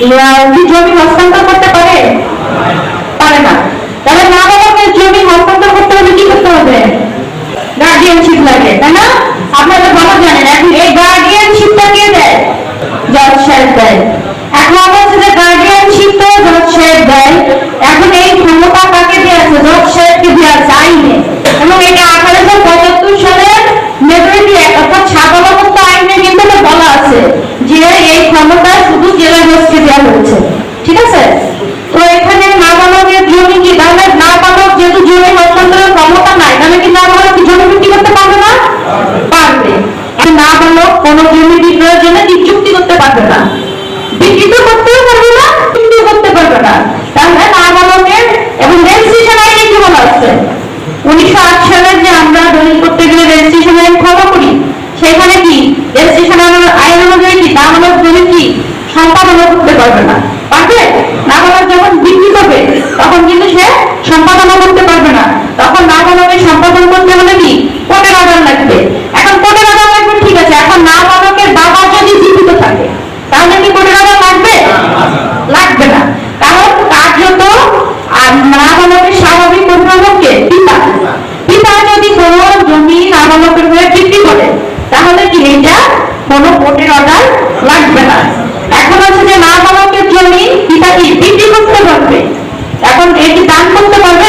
কি জমি হস্তান্তর করতে পারে সম্পাদনা করতে পারবে না। পারবে? নাবালক যখন বিক্রি করবে তখন কিন্তু সে সম্পাদনা করতে পারবে না। তখন নাবালকের সম্পাদন করতে হলে কি? কোর্টের অর্ডার লাগবে। এখন কোর্টের অর্ডার লাগবে ঠিক আছে। এখন নাবালকের বাবা যদি জীবিত থাকে তাহলে কি কোর্টের অর্ডার লাগবে? লাগবে না। কারণ কার্যত আর নাবালকের স্বাভাবিক অভিভাবককে পিতা পিতা যদি কোনো জমি নাবালকের হয়ে বিক্রি করে তাহলে কি এটা কোনো কোর্টের অর্ডার লাগবে না। এখন হচ্ছে যে নাবালকের জমি পিতা কি বিক্রি করতে পারবে। এখন এটি দান করতে পারবে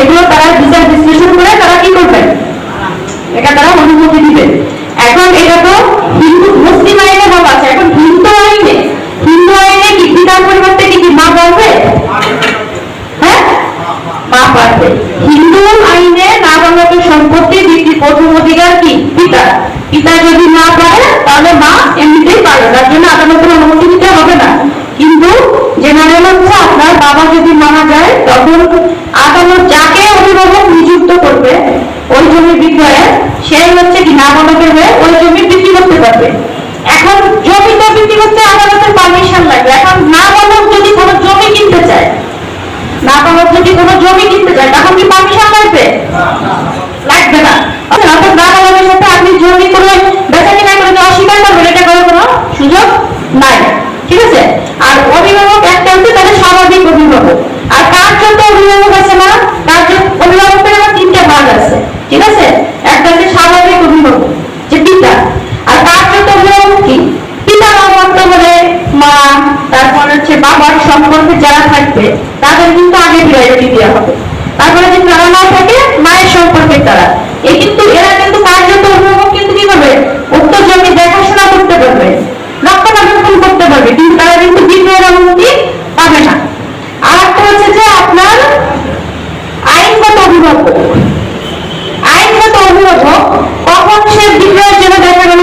এগুলো তারা বিচার বিশ্লেষণ করে তারা কি করবেন এটা তারা অনুমতি দিবেন এখন এটা তো হিন্দু মুসলিম আইনে বলা আছে। এখন হিন্দু আইনে হিন্দু আইনে কি পিতার পরিবর্তে কি মা বলবে হ্যাঁ? মা পারবে হিন্দু আইনে নাবালকের সম্পত্তি বিক্রি প্রথম অধিকার কি? পিতা। পিতা যদি না পারে তাহলে মা এমনিতেই পারে তার জন্য আদালতের অনুমতি দিতে হবে না। কিন্তু জেনারেল হচ্ছে আপনার বাবা যদি মারা যায়, তখন আদালত যাকে অভিভাবক নিযুক্ত করবে ওই জমি বিক্রয়ে, সেই হচ্ছে কি নাবালকের হয়ে ওই জমি বিক্রি করতে পারবে। এখন জমি তো বিক্রি করতে আদালতের পারমিশন লাগবে। এখন নাবালক যদি কোনো জমি কিনতে চায় নাবালক যদি কোনো জমি কিনতে চায়, তখন কি পারমিশন লাগবে? লাগবে না। সাথে আপনি জমি করে বেচা কিনা করে অস্বীকার করবেন, এটা করার কোনো সুযোগ নাই। যারা থাকবে, তাদের কিন্তু আগে দেওয়া হবে। তারপরে মায়ের সম্পর্কে তারা। এই কিন্তু, এরা কিন্তু কার্যত অভিভাবক কিন্তু কি করবে? উক্ত জমি দেখাশোনা করতে পারবে, রক্ষণাবেক্ষণ করতে পারবে। কিন্তু তারা কিন্তু বিক্রয়ের অনুমতি পাবে না আর একটা হচ্ছে যে আপনার আইনগত অভিভাবক আইনগত অভিভাবক কখন সে বিক্রয়ের জন্য দেখা গেল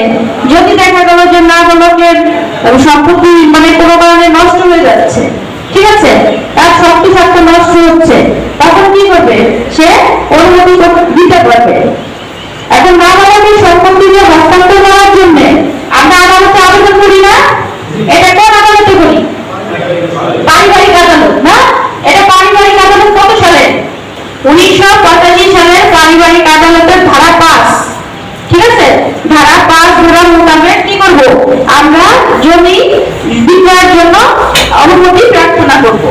পাবে যদি দেখা গেল যে নাবালকের সম্পত্তি মানে কোনো কারণে নষ্ট হয়ে যাচ্ছে, ঠিক আছে? তার শক্তি থাকতে নষ্ট হচ্ছে, তখন কি করবে? সে অনুমতি দিতে পারবে। এখন নাবালকের সম্পত্তি যে হস্তান্তর করার জন্য আমরা আদালতে আবেদন করি না? এটা কোন আদালতে করি? পারিবারিক আদালত, না? এটা পারিবারিক আদালত কত সালে? উনিশশো পঁচাশি সালের পারিবারিক আদালতের ধারা পাঁচ ঠিক আছে ধারা পাঁচ মোতাবেক কি করব? আমরা জমি বিক্রয়ের জন্য অনুমতি প্রার্থনা করব।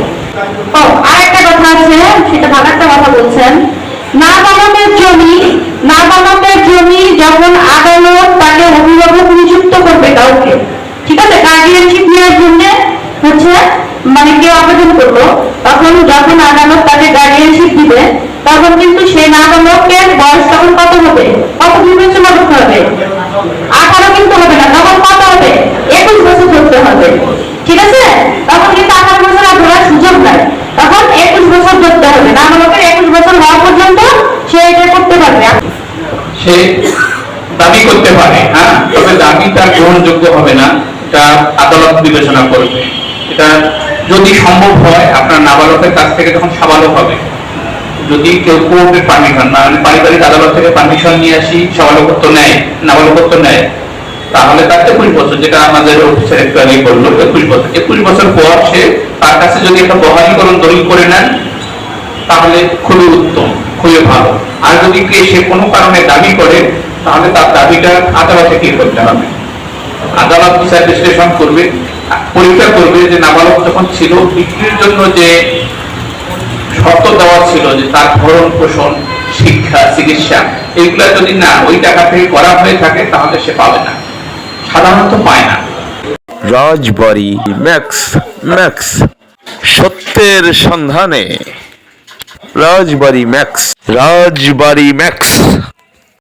ও, আরেকটা কথা আছে, সেটা ভালো একটা কথা বলছেন। নাবালকের জমি নাবালকের জমি যখন আদালত তাকে অভিভাবক নিযুক্ত করবে কাউকে, ঠিক আছে? গার্ডিয়ানশিপ নেওয়ার জন্য মানে কেউ আবেদন করল, তখন যখন আদালত তাকে গার্ডিয়ানশিপ দিবে, তখন কিন্তু সেই নাবালকের বয়স তখন কত হবে? কত বিবেচনা করতে হবে? আঠারো কিন্তু হবে না, তখন কত হবে একুশ বছর ধরতে হবে। ঠিক আছে? তখন কিন্তু আঠারো বছর আর ধরার সুযোগ নাই। তখন একুশ বছর ধরতে হবে। নাবালকের একুশ বছর হওয়া পর্যন্ত সে এটা করতে পারবে। সে দাবি করতে পারে হ্যাঁ? তবে দাবি তার গ্রহণযোগ্য হবে না, এটা আদালত বিবেচনা করবে। এটা যদি সম্ভব হয়, আপনার নাবালকের কাছ থেকে তখন সাবালক হবে। যদি কেউ কোর্টের পারমিশন না মানে পারিবারিক আদালত থেকে পারমিশন নিয়ে আসি, সাবালকত্ব নেয়, নাবালকত্ব নেয় তাহলে তার একুশ বছর, যেটা আমাদের অফিসার একটু আগে বলল, একুশ বছর। একুশ বছর পর সে তার কাছে যদি একটা বহালীকরণ দলিল করে নেন, তাহলে খুবই উত্তম, খুবই ভালো। আর যদি কে সে কোনো কারণে দাবি করে, তাহলে তার দাবিটা আদালতে কি করতে হবে? আদালত বিচার বিশ্লেষণ করবে, পরীক্ষা করবে যে নাবালক যখন ছিল, বিক্রির জন্য যে শর্ত দেওয়া ছিল যে তার ভরণ পোষণ, শিক্ষা, চিকিৎসা, এইগুলা যদি না, ওই টাকা থেকে করা হয়ে থাকে, তাহলে সে পাবে না। সাধারণত পায় না। রাজবাড়ি ম্যাক্স ম্যাক্স সত্যের সন্ধানে। Rajbari max Rajbari max.